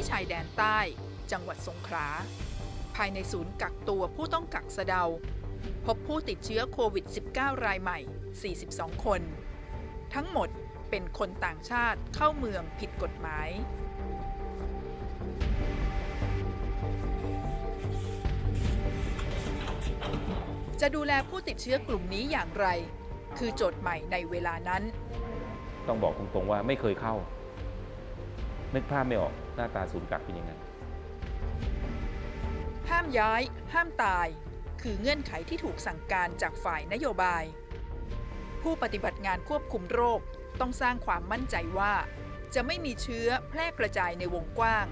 ที่ชายแดนใต้ จังหวัดสงขลา ภายในศูนย์กักตัวผู้ต้องกักสะเดา พบผู้ติดเชื้อโควิด -19 รายใหม่ 42 คน ทั้งหมดเป็นคนต่างชาติเข้าเมืองผิดกฎหมายจะดูแลผู้ติดเชื้อกลุ่มนี้อย่างไร คือโจทย์ใหม่ในเวลานั้น ต้องบอกตรงๆว่าไม่เคยเข้า นึกภาพไม่ออก น้าตาศูนย์กักเป็นยังไงห้ามย้าย ห้ามตาย คือเงื่อนไขที่ถูกสั่งการจากฝ่ายนโยบาย ผู้ปฏิบัติงานควบคุมโรคต้องสร้างความมั่นใจว่า จะไม่มีเชื้อแพร่กระจายในวงกว้าง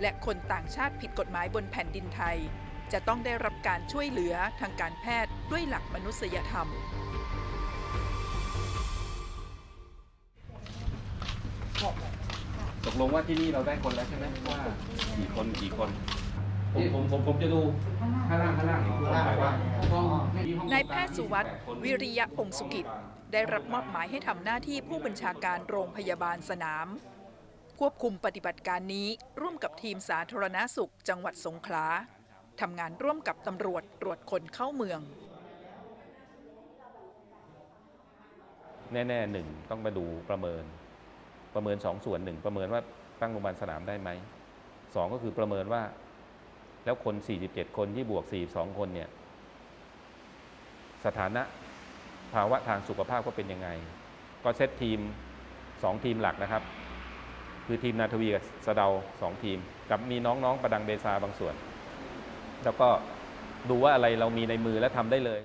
และคนต่างชาติผิดกฎหมายบนแผ่นดินไทย จะต้องได้รับการช่วยเหลือทางการแพทย์ด้วยหลักมนุษยธรรม ตกลงว่าที่นี่เราได้คนแล้วใช่ไหมว่ากี่คนกี่คนผมผมผมผมจะดูข้างล่างข้างล่างอีกคนหมายว่าห้องนายแพทย์สุวัสด์วิริยะพงสุกิจ ได้รับมอบหมายให้ทำหน้าที่ผู้บัญชาการโรงพยาบาลสนาม ควบคุมปฏิบัติการนี้ร่วมกับทีมสาธารณาสุขจังหวัดสงขลาทำงานร่วมกับตำรวจตรวจคนเข้าเมือง แน่ๆหนึ่งต้องมาดูประเมิน ประเมินสองส่วนหนึ่งประเมินว่าตั้งโรงพยาบาลสนามได้ไหมสองก็คือประเมินว่า แล้วคน 47 คนที่บวก 42 คนเนี่ยสถานะภาวะทางสุขภาพก็เป็นยังไง ก็เซตทีม 2 ทีมหลักนะครับ คือทีมนาทวีกับสะเดา 2 ทีม กับมีน้องๆ ประดังเบซาบางส่วน แล้วก็ดูว่าอะไรเรามีในมือและทำได้เลย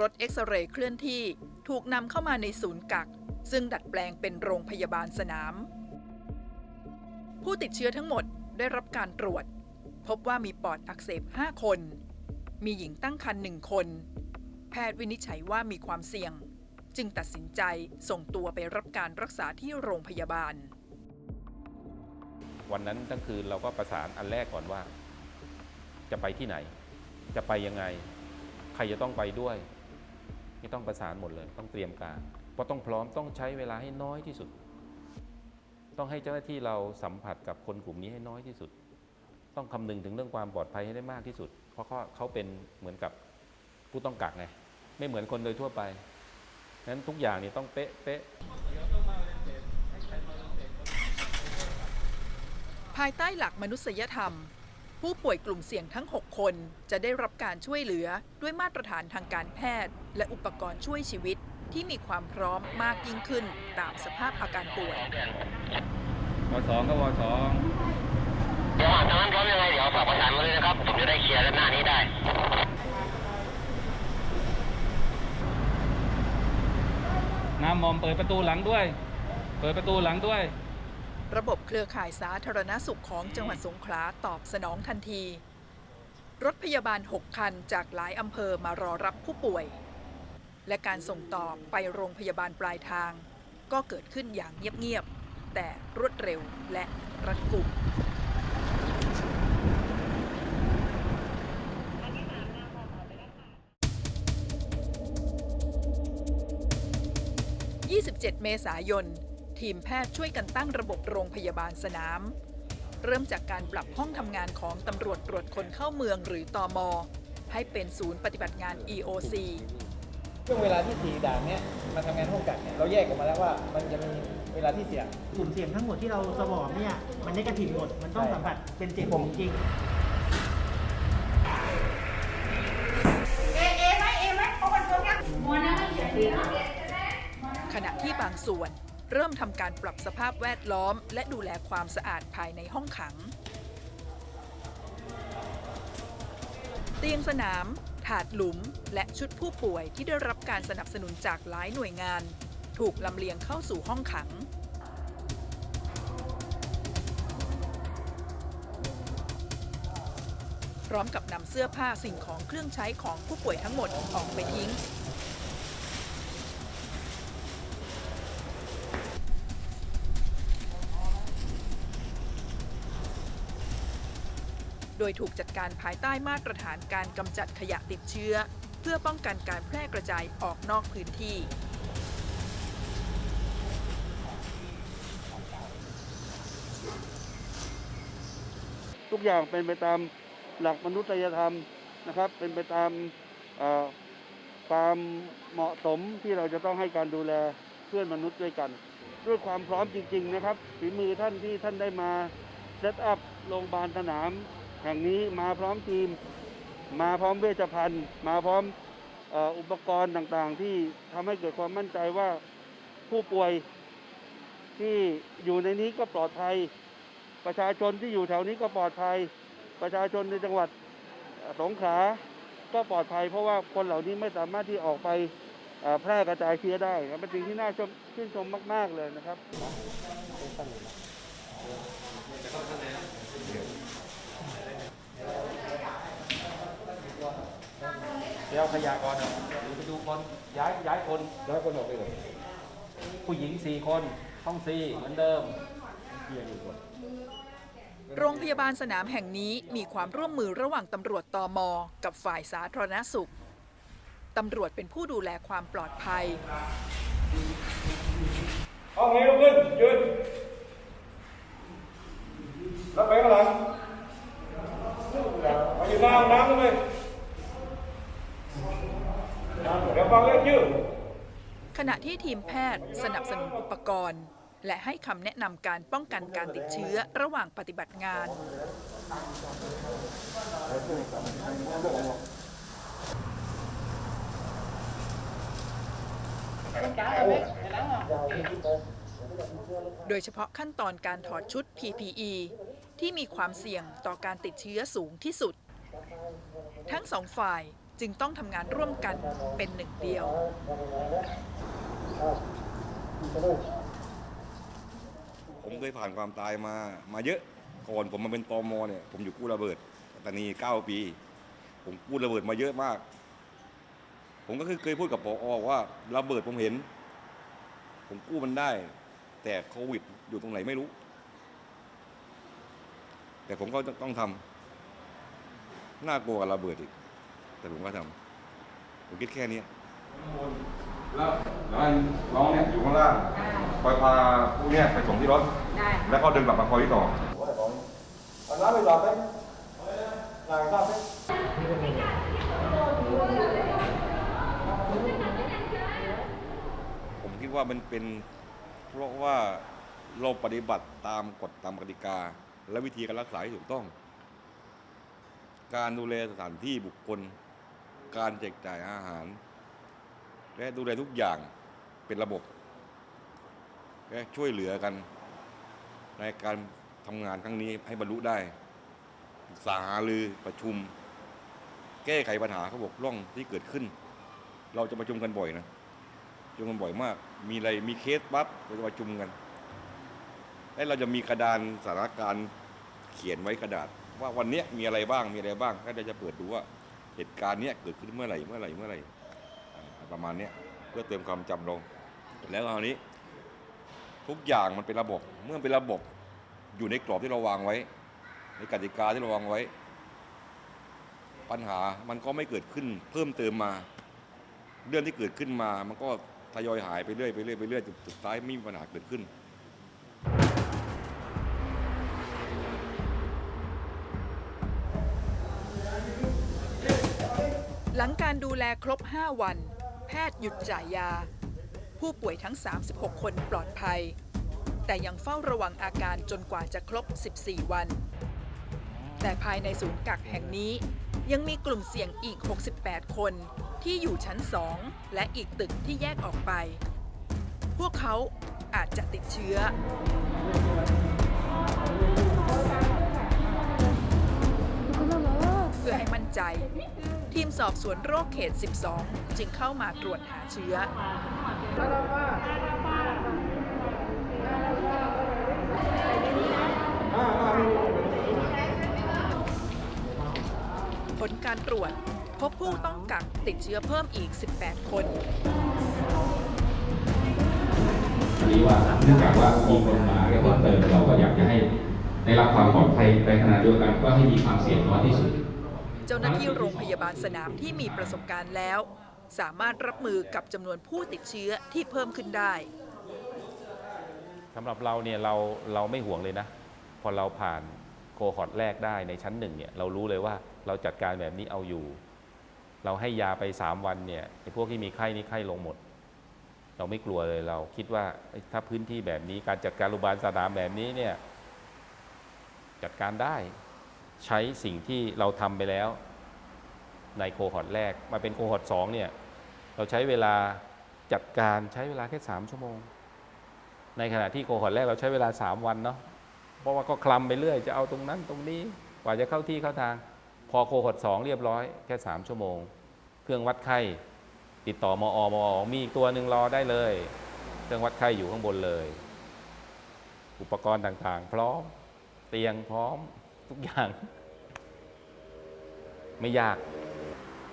รถเอ็กซเรย์เคลื่อนที่ถูกนำเข้ามาในศูนย์กัก ซึ่งดัดแปลงเป็นโรงพยาบาลสนาม ผู้ติดเชื้อทั้งหมดได้รับการตรวจ พบว่ามีปอดอักเสบ 5 คน มีหญิงตั้งครรภ์หนึ่งคน แพทย์วินิจฉัยว่ามีความเสี่ยง จึงตัดสินใจส่งตัวไปรับการรักษาที่โรงพยาบาล วันนั้นทั้งคืนเราก็ประสานอันแรกก่อนว่า จะไปที่ไหน จะไปยังไง ใครจะต้องไปด้วยนี่ต้องประสานหมดเลย ต้องเตรียมการ พราะต้องพร้อมต้องใช้เวลาให้น้อยที่สุด ต้องให้เจ้าหน้าที่เราสัมผัสกับคนกลุ่มนี้ให้น้อยที่สุด ต้องคำนึงถึงเรื่องความปลอดภัยให้ได้มากที่สุด เพราะเขาเขาเป็นเหมือนกับผู้ต้องกักไงไม่เหมือนคนโดยทั่วไปนั้นทุกอย่างนี่ต้องเป๊ะเป๊ะภายใต้หลักมนุษยธรรม ผู้ป่วยกลุ่มเสี่ยงทั้ง 6 คนจะได้รับการช่วยเหลือด้วยมาตรฐานทางการแพทย์ และอุปกรณ์ช่วยชีวิต ที่มีความพร้อมมากยิ่งขึ้นตามสภาพอาการป่วย วสองก็วสองเดี๋ยวหากทางนั้นพร้อมยังไงเดี๋ยวฝากประสานมาเลยนะครับ ผมจะได้เคลียร์ด้านหน้านี้ได้ น้ำมอมเปิดประตูหลังด้วย เปิดประตูหลังด้วย ระบบเครือข่ายสาธารณสุขของจังหวัดสงขลาตอบสนองทันที รถพยาบาล 6 คันจากหลายอำเภอมารอรับผู้ป่วย และการส่งต่อไปโรงพยาบาลปลายทาง ก็เกิดขึ้นอย่างเงียบๆ แต่รวดเร็วและรัดกุม27 เมษายน ทีมแพทย์ช่วยกันตั้งระบบโรงพยาบาลสนาม เริ่มจากการปรับห้องทำงานของตำรวจตรวจคนเข้าเมืองหรือตอมให้เป็นศูนย์ปฏิบัติงาน EOC ช่วงเวลาที่สี่ด่านเนี้ยมาทำงานห้องกักเนี่ยเราแยกออกมาแล้วว่ามันจะมีเวลาที่เสี่ยง กลุ่มเสี่ยงทั้งหมดที่เราสวอปเนี่ยมันได้กระถิ่นหมดมันต้องใช่สัมผัสเป็นเจ็บจริงขณะที่บางส่วน เริ่มทำการปรับสภาพแวดล้อม และดูแลความสะอาดภายในห้องขัง เตียงสนาม ถาดหลุม และชุดผู้ป่วยที่ได้รับการสนับสนุนจากหลายหน่วยงาน ถูกลำเลียงเข้าสู่ห้องขัง พร้อมกับนำเสื้อผ้าสิ่งของเครื่องใช้ของผู้ป่วยทั้งหมดออกไปทิ้ง โดยถูกจัดการภายใต้มาตรฐานการกำจัดขยะติดเชื้อ เพื่อป้องกันการแพร่กระจายออกนอกพื้นที่ ทุกอย่างเป็นไปตามหลักมนุษยธรรมนะครับ เป็นไปตามความเหมาะสมที่เราจะต้องให้การดูแลเพื่อนมนุษย์ด้วยกัน ด้วยความพร้อมจริง ๆ นะครับฝีมือท่านที่ท่านได้มาเซตอัพโรงพยาบาลสนาม แห่งนี้มาพร้อมทีม มาพร้อมเวชภัณฑ์ มาพร้อมอ,อุปกรณ์ต่างๆ ที่ทำให้เกิดความมั่นใจว่าผู้ป่วยที่อยู่ในนี้ก็ปลอดภัย ประชาชนที่อยู่แถวนี้ก็ปลอดภัย ประชาชนในจังหวัดสงขลาก็ปลอดภัย เพราะว่าคนเหล่านี้ไม่สามารถที่ออกไปแพร่กระจายเชื้อได้ครับเป็นสิ่งที่น่าชมชื่นชมมาก ๆ เลยนะครับ เดี๋ยวเอาขยะก่อนไปดูคนย้ายย้ายคนร้อยคนออกไปเลยผู้หญิงสี่คนห้องสี่เหมือนเดิมโรงพยาบาลสนามแห่งนี้มีความร่วมมือระหว่างตำรวจตอมกับฝ่ายสาธารณสุข ตำรวจเป็นผู้ดูแลความปลอดภัย ห้องนี้ลุกขึ้นยืนแล้วไปข้างหลัง มาอยู่หน้าห้องน้ำเลยเดี๋ยวฟังเรื่องชื่อขณะที่ทีมแพทย์สนับสนุนอุปกรณ์ และให้คำแนะนำการป้องกันการติดเชื้อระหว่างปฏิบัติงาน โดยเฉพาะขั้นตอนการถอดชุด PPE ที่มีความเสี่ยงต่อการติดเชื้อสูงที่สุด ทั้งสองฝ่ายจึงต้องทำงานร่วมกันเป็นหนึ่งเดียว ผมเคยผ่านความตายมามาเยอะก่อนผมมาเป็นตอมอเนี่ยผมอยู่กู้ระเบิดปัตตานีเก้าปี ผมกู้ระเบิดมาเยอะมาก ผมก็คือเคยพูดกับปอว่าระเบิดผมเห็น ผมกู้มันได้ แต่โควิดอยู่ตรงไหนไม่รู้ แต่ผมก็ต้องทำน่ากลัวกับระเบิดอีก แต่ผมก็ทำผมคิดแค่นี้แล้วแล้วอันน้องเนี่ยอยู่ข้างล่างคอยพาผู้เนี่ยไปส่งที่รถ แล้วก็เดินกลับมาคอยที่ต่อเอาน้ำไปหลอดไหมล้างข้าวไหมผมคิดว่ามันเป็นเพราะว่าเราปฏิบัติตามกฎตามกติกา และวิธีการรักษาที่ถูกต้อง การดูแลสถานที่บุคคล การแจกจ่ายอาหาร และดูแลทุกอย่างเป็นระบบ และช่วยเหลือกัน ในการทำงานครั้งนี้ให้บรรลุได้ปรึกษาหารือประชุม แก้ไขปัญหาข้อบกพร่องที่เกิดขึ้น เราจะประชุมกันบ่อยนะประชุมกันบ่อยมาก มีอะไรมีเคสปั๊บเราจะประชุมกัน และเราจะมีกระดานสถานการณ์เขียนไว้กระดาษ ว่าวันนี้มีอะไรบ้างมีอะไรบ้างก็เราจะเปิดดูว่าเหตุการณ์เนี้ยเกิดขึ้นเมื่อไหร่เมื่อไหร่เมื่อไหร่ประมาณเนี้ยเพื่อเติมความจำลง แล้วคราวนี้ ทุกอย่างมันเป็นระบบเมื่อเป็นระบบอยู่ในกรอบที่เราวางไว้ ในกติกาที่เราวางไว้ ปัญหามันก็ไม่เกิดขึ้น เพิ่มเติมมา เรื่องที่เกิดขึ้นมา มันก็ทยอยหายไปเรื่อยไปเรื่อยไปเรื่อยจนสุดท้ายไม่มีปัญหาเกิดขึ้น หลังการดูแลครบ 5 วัน แพทย์หยุดจ่ายยา ผู้ป่วยทั้ง 36 คนปลอดภัย แต่ยังเฝ้าระวังอาการจนกว่าจะครบ 14 วัน แต่ภายในศูนย์กักแห่งนี้ ยังมีกลุ่มเสี่ยงอีก 68 คนที่อยู่ชั้น 2 และอีกตึกที่แยกออกไป พวกเขาอาจจะติดเชื้อ สอบสวนโรคเขต 12 จึงเข้ามาตรวจหาเชื้อ ผลการตรวจพบผู้ต้องกักติดเชื้อเพิ่มอีก 18 คนดีว่าเนื่องจากว่ามีคนมาเพิ่มเติมเราก็อยากจะให้ได้รับความปลอดภัยในขณะเดียวกันก็ให้มีความเสี่ยงน้อยที่สุด เจ้าหน้าที่โรงพยาบาลสนามที่มีประสบการณ์แล้ว สามารถรับมือกับจำนวนผู้ติดเชื้อที่เพิ่มขึ้นได้สำหรับเราเนี่ยเราเราไม่ห่วงเลยนะ พอเราผ่านโคฮอร์ตแรกได้ในชั้นหนึ่งเนี่ยเรารู้เลยว่าเราจัดการแบบนี้เอาอยู่ เราให้ยาไป 3 วันเนี่ยไอ้พวกที่มีไข้นี่ไข้ลงหมด เราไม่กลัวเลยเราคิดว่าถ้าพื้นที่แบบนี้การจัดการโรงพยาบาลสนามแบบนี้เนี่ยจัดการได้ ใช้สิ่งที่เราทำไปแล้วในโคฮอร์ตแรก มาเป็นโคฮอร์ตสองเนี่ยเราใช้เวลาจัดการใช้เวลาแค่3ชั่วโมง ในขณะที่โคฮอร์ตแรกเราใช้เวลา3วันเนาะเพราะว่าก็คลำไปเรื่อยจะเอาตรงนั้นตรงนี้กว่าจะเข้าที่เข้าทาง พอโคฮอร์ตสองเรียบร้อยแค่3ชั่วโมง เครื่องวัดไข้ติดต่อมอมอมีอีกตัวหนึ่งรอได้เลย เครื่องวัดไข้อยู่ข้างบนเลย อุปกรณ์ต่างๆ พร้อมเตียงพร้อม ทุกอย่าง ไม่ยาก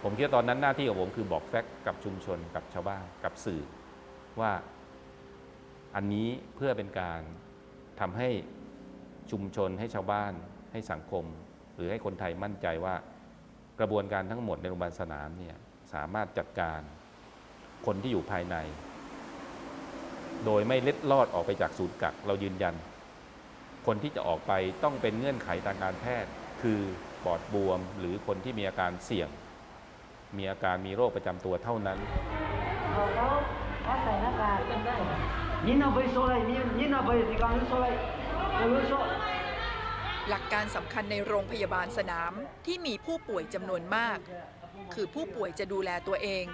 ผมคิดว่าตอนนั้นหน้าที่ของผมคือบอกแฟกต์กับชุมชนกับชาวบ้านกับสื่อ ว่าอันนี้เพื่อเป็นการทำให้ชุมชนให้ชาวบ้าน ให้สังคม หรือให้คนไทยมั่นใจว่ากระบวนการทั้งหมดในโรงพยาบาลสนามเนี่ยสามารถจัดการคนที่อยู่ภายใน โดยไม่เล็ดลอดออกไปจากศูนย์กักเรายืนยัน คนที่จะออกไปต้องเป็นเงื่อนไขทางการแพทย์ คือปอดบวมหรือคนที่มีอาการเสี่ยง มีอาการมีโรคประจำตัวเท่านั้นหลักการสำคัญในโรงพยาบาลสนามที่มีผู้ป่วยจำนวนมาก คือผู้ป่วยจะดูแลตัวเอง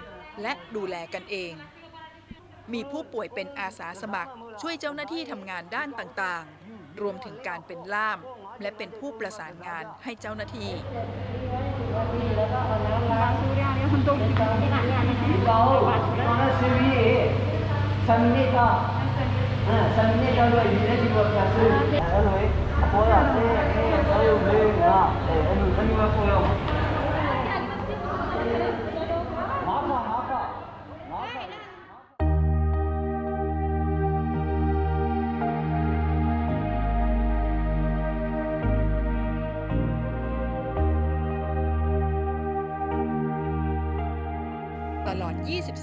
และดูแลกันเอง มีผู้ป่วยเป็นอาสาสมัครช่วยเจ้าหน้าที่ทำงานด้านต่างๆ รวมถึงการเป็นล่าม และเป็นผู้ประสานงานให้เจ้าหน้าที่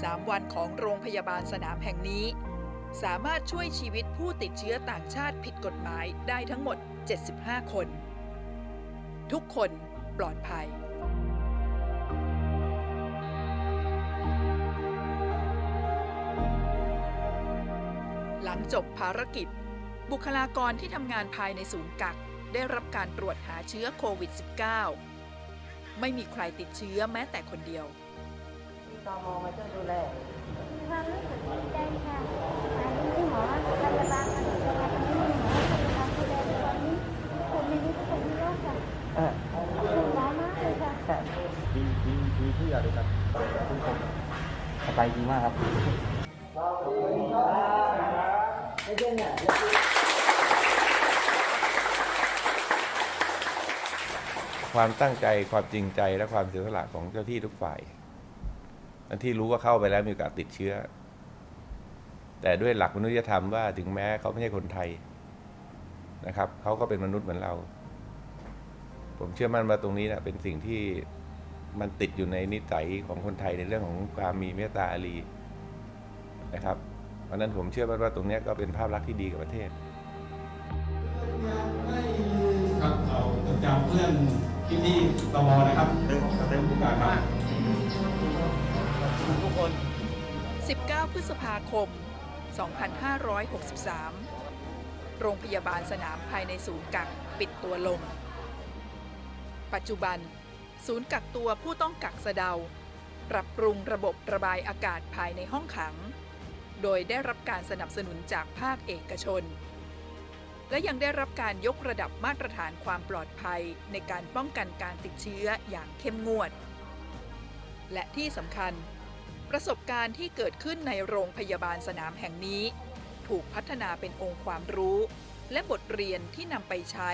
3 วันของโรงพยาบาลสนามแห่งนี้ สามารถช่วยชีวิตผู้ติดเชื้อต่างชาติผิดกฎหมายได้ทั้งหมด 75 คน ทุกคนปลอดภัยหลังจบภารกิจ บุคลากรที่ทำงานภายในศูนย์กัก ได้รับการตรวจหาเชื้อโควิด -19 ไม่มีใครติดเชื้อแม้แต่คนเดียว ตมมาช่วยดูแลมีความรู้สึกดีใจค่ะอันนี้หมอพยาบาลมาดูแลอันนี้หมอพยาบาลดูแลตอนนี้คนไม่รู้คนไม่รอดค่ะขอบคุณหมอมากเลยค่ะ ดีดีดีที่อยากได้ครับทุกคนสบายดีมากครับความตั้งใจความจริงใจและความเสียสละของเจ้าที่ทุกฝ่าย ที่รู้ว่าเข้าไปแล้วมีโอกาสติดเชื้อ แต่ด้วยหลักมนุษยธรรมว่าถึงแม้เขาไม่ใช่คนไทยนะครับเขาก็เป็นมนุษย์เหมือนเรา ผมเชื่อมั่นว่าตรงนี้นะเป็นสิ่งที่มันติดอยู่ในนิสัยของคนไทยในเรื่องของความมีเมตตาอารีนะครับเพราะฉะนั้นผมเชื่อมั่นว่าตรงเนี้ยก็เป็นภาพลักษณ์ที่ดีกับประเทศครับเราจะจำเพื่อนที่ที่ตมนะครับเต็มเต็มการครับ 19 พฤษภาคม 2563 โรงพยาบาลสนามภายในศูนย์กักปิดตัวลง ปัจจุบัน ศูนย์กักตัวผู้ต้องกักสะเดา ปรับปรุงระบบระบายอากาศภายในห้องขัง โดยได้รับการสนับสนุนจากภาคเอกชน และยังได้รับการยกระดับมาตรฐานความปลอดภัยในการป้องกันการติดเชื้ออย่างเข้มงวด และที่สำคัญ ประสบการณ์ที่เกิดขึ้นในโรงพยาบาลสนามแห่งนี้ ถูกพัฒนาเป็นองค์ความรู้ และบทเรียนที่นำไปใช้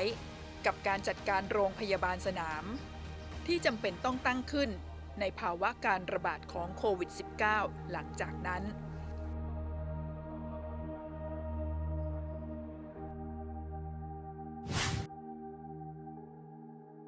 กับการจัดการโรงพยาบาลสนาม ที่จำเป็นต้องตั้งขึ้นในภาวะการระบาดของโควิด -19 หลังจากนั้น